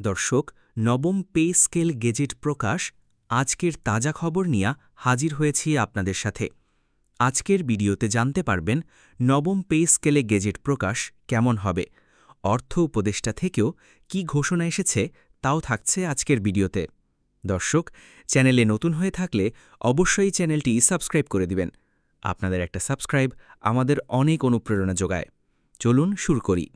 দর্শক, নবম pay scale gazette প্রকাশ, আজকের তাজা খবর নিয়ে হাজির হয়েছি আপনাদের সাথে। আজকের ভিডিওতে জানতে পারবেন নবম পে স্কেলে গেজেট প্রকাশ কেমন হবে, অর্থ উপদেষ্টা থেকেও কি ঘোষণা এসেছে তাও থাকছে আজকের ভিডিওতে। দর্শক, চ্যানেলে নতুন হয়ে থাকলে অবশ্যই চ্যানেলটি সাবস্ক্রাইব করে দিবেন। আপনাদের একটা সাবস্ক্রাইব আমাদের অনেক অনুপ্রেরণা যোগায়। চলুন শুরু করি।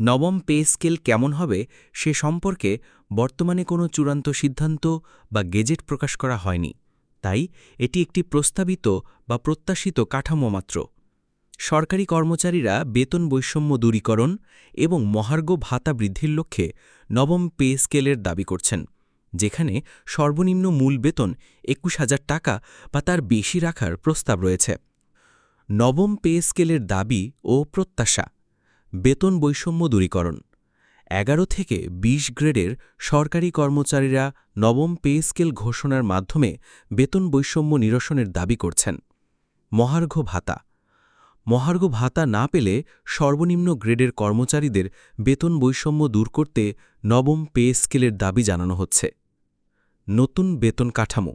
নবম পে স্কেল কেমন হবে সে সম্পর্কে বর্তমানে কোনো চূড়ান্ত সিদ্ধান্ত বা গেজেট প্রকাশ করা হয়নি। তাই এটি একটি প্রস্তাবিত বা প্রত্যাশিত কাঠামো মাত্র। সরকারি কর্মচারীরা বেতন বৈষম্য দূরীকরণ এবং মহার্ঘ ভাতা বৃদ্ধির লক্ষ্যে নবম পে স্কেলের দাবি করছেন, যেখানে সর্বনিম্ন মূল বেতন একুশ হাজার টাকা বা তার বেশি রাখার প্রস্তাব রয়েছে। নবম পে স্কেলের দাবি ও প্রত্যাশা বেতন বৈষম্য দূরীকরণ। এগারো থেকে ২০ গ্রেডের সরকারি কর্মচারীরা নবম পে স্কেল ঘোষণার মাধ্যমে বেতন বৈষম্য নিরসনের দাবি করছেন। মহার্ঘ ভাতা। মহার্ঘ ভাতা না পেলে সর্বনিম্ন গ্রেডের কর্মচারীদের বেতন বৈষম্য দূর করতে নবম পে স্কেলের দাবি জানানো হচ্ছে। নতুন বেতন কাঠামো।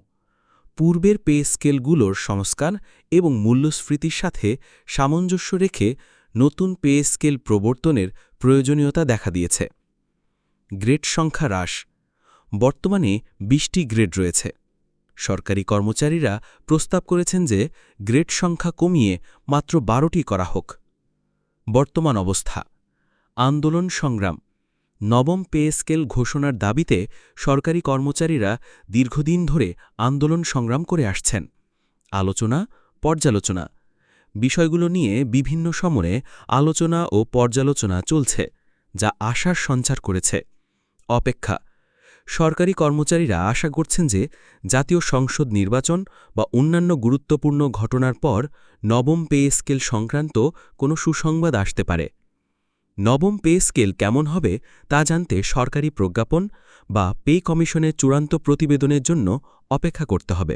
পূর্বের পে স্কেলগুলোর সংস্কার এবং মূল্যস্ফীতির সাথে সামঞ্জস্য রেখে নতুন পে স্কেল প্রবর্তনের প্রয়োজনীয়তা দেখা দিয়েছে। গ্রেড সংখ্যা হ্রাস। বর্তমানে বিশটি গ্রেড রয়েছে। সরকারি কর্মচারীরা প্রস্তাব করেছেন যে গ্রেড সংখ্যা কমিয়ে মাত্র বারোটি করা হোক। বর্তমান অবস্থা। আন্দোলন সংগ্রাম। নবম পে স্কেল ঘোষণার দাবিতে সরকারি কর্মচারীরা দীর্ঘদিন ধরে আন্দোলন সংগ্রাম করে আসছেন। আলোচনা, পর্যালোচনা বিষয়গুলো নিয়ে বিভিন্ন সময়ে আলোচনা ও পর্যালোচনা চলছে, যা আশার সঞ্চার করেছে। অপেক্ষা, সরকারি কর্মচারীরা আশা করছেন যে জাতীয় সংসদ নির্বাচন বা অন্যান্য গুরুত্বপূর্ণ ঘটনার পর নবম পে স্কেল সংক্রান্ত কোনো সুসংবাদ আসতে পারে। নবম পে স্কেল কেমন হবে তা জানতে সরকারি প্রজ্ঞাপন বা পে কমিশনের চূড়ান্ত প্রতিবেদনের জন্য অপেক্ষা করতে হবে।